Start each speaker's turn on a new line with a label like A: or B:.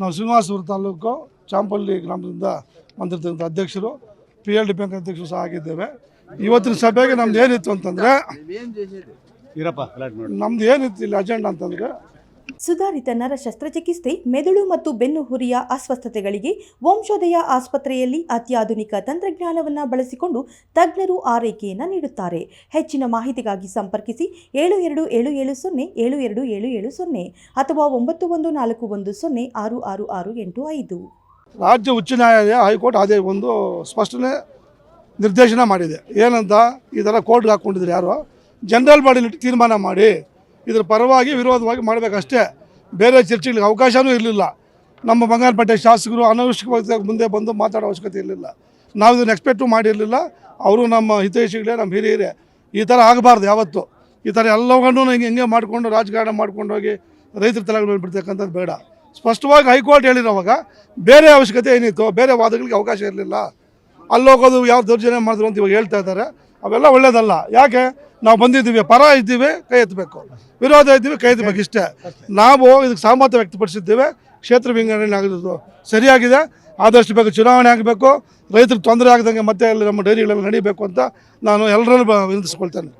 A: ನಾವು ಶ್ರೀನಿವಾಸಪುರ ತಾಲೂಕು ಚಾಂಪಲ್ಲಿ ಗ್ರಾಮದಿಂದ ಬಂದಿರ್ತಕ್ಕಂಥ ಅಧ್ಯಕ್ಷರು ಪಿ ಎಲ್ ಡಿ ಬ್ಯಾಂಕ್ ಅಧ್ಯಕ್ಷರು ಸಹ ಆಗಿದ್ದೇವೆ. ಇವತ್ತಿನ ಸಭೆಗೆ ನಮ್ದು ಏನಿತ್ತು ಅಂತಂದರೆ ನಮ್ದು ಏನಿತ್ತು ಇಲ್ಲಿ ಅಜೆಂಡಾ ಅಂತಂದರೆ
B: ಸುಧಾರಿತ ನರ ಶಸ್ತ್ರಚಿಕಿತ್ಸೆ ಮೆದುಳು ಮತ್ತು ಬೆನ್ನುಹುರಿಯ ಅಸ್ವಸ್ಥತೆಗಳಿಗೆ ವಂಶೋದಯ ಆಸ್ಪತ್ರೆಯಲ್ಲಿ ಅತ್ಯಾಧುನಿಕ ತಂತ್ರಜ್ಞಾನವನ್ನು ಬಳಸಿಕೊಂಡು ತಜ್ಞರು ಆರೈಕೆಯನ್ನು ನೀಡುತ್ತಾರೆ. ಹೆಚ್ಚಿನ ಮಾಹಿತಿಗಾಗಿ ಸಂಪರ್ಕಿಸಿ ಏಳು ಎರಡು ಏಳು ಏಳು ಸೊನ್ನೆ, ಏಳು ಎರಡು ಏಳು ಏಳು ಸೊನ್ನೆ ಅಥವಾ ಒಂಬತ್ತು ಒಂದು ನಾಲ್ಕು ಒಂದು ಸೊನ್ನೆ ಆರು ಆರು ಆರು ಎಂಟು ಐದು.
A: ರಾಜ್ಯ ಉಚ್ಚ ನ್ಯಾಯಾಲಯ ಹೈಕೋರ್ಟ್ ಅದೇ ಒಂದು ಸ್ಪಷ್ಟನೆ ನಿರ್ದೇಶನ ಮಾಡಿದೆ. ಏನಂತ ಈ ಥರ ಕೋರ್ಟ್ಗೆ ಹಾಕ್ಕೊಂಡಿದ್ರು ಯಾರು? ಜನರಲ್ ಬಾಡಿಲಿ ತೀರ್ಮಾನ ಮಾಡಿ. ಇದ್ರ ಪರವಾಗಿ ವಿರೋಧವಾಗಿ ಮಾಡಬೇಕಷ್ಟೇ. ಬೇರೆ ಚರ್ಚೆಗಳಿಗೆ ಅವಕಾಶವೂ ಇರಲಿಲ್ಲ. ನಮ್ಮ ಬಂಗಾರಪೇಟೆ ಶಾಸಕರು ಅನವಶ್ಯಕವಾಗಿ ಮುಂದೆ ಬಂದು ಮಾತಾಡೋ ಅವಶ್ಯಕತೆ ಇರಲಿಲ್ಲ. ನಾವು ಇದನ್ನು ಎಕ್ಸ್ಪೆಕ್ಟು ಮಾಡಿರಲಿಲ್ಲ. ಅವರು ನಮ್ಮ ಹಿತೈಷಿಗಳೇ, ನಮ್ಮ ಹಿರಿಯರೇ. ಈ ಥರ ಆಗಬಾರ್ದು ಯಾವತ್ತು. ಈ ಥರ ಎಲ್ಲವನ್ನೂ ಹಿಂಗೆ ಹಿಂಗೆ ಮಾಡಿಕೊಂಡು ರಾಜಕಾರಣ ಮಾಡ್ಕೊಂಡು ಹೋಗಿ ರೈತರ ತಲೆಗಳು ಬಿಡ್ತಕ್ಕಂಥದ್ದು ಬೇಡ. ಸ್ಪಷ್ಟವಾಗಿ ಹೈಕೋರ್ಟ್ ಹೇಳಿರೋವಾಗ ಬೇರೆ ಅವಶ್ಯಕತೆ ಏನಿತ್ತು, ಬೇರೆ ವಾದಗಳಿಗೆ ಅವಕಾಶ ಇರಲಿಲ್ಲ. ಅಲ್ಲೋಗೋದು ಯಾವ ದೌರ್ಜನ್ಯ ಮಾಡಿದ್ರು ಅಂತ ಇವಾಗ ಹೇಳ್ತಾ ಇದ್ದಾರೆ. ಅವೆಲ್ಲ ಒಳ್ಳೇದಲ್ಲ. ಯಾಕೆ? ನಾವು ಬಂದಿದ್ದೀವಿ, ಪರ ಇದ್ದೀವಿ, ಕೈ ಎತ್ತಬೇಕು. ವಿರೋಧ ಇದ್ದೀವಿ, ಕೈ ಎತ್ತಬೇಕು ಇಷ್ಟೇ. ನಾವು ಇದಕ್ಕೆ ಸಹಮತ ವ್ಯಕ್ತಪಡಿಸಿದ್ದೇವೆ. ಕ್ಷೇತ್ರ ವಿಂಗಡಣೆ ಆಗಿರೋದು ಸರಿಯಾಗಿದೆ. ಆದಷ್ಟು ಬೇಗ ಚುನಾವಣೆ ಆಗಬೇಕು. ರೈತರಿಗೆ ತೊಂದರೆ ಆಗದಂಗೆ ಮತ್ತೆ ನಮ್ಮ ಡೈರಿಗಳೆಲ್ಲ ನಡೀಬೇಕು ಅಂತ ನಾನು ಎಲ್ಲರಲ್ಲೂ ವಿನಂತಿಸ್ಕೊಳ್ತೇನೆ.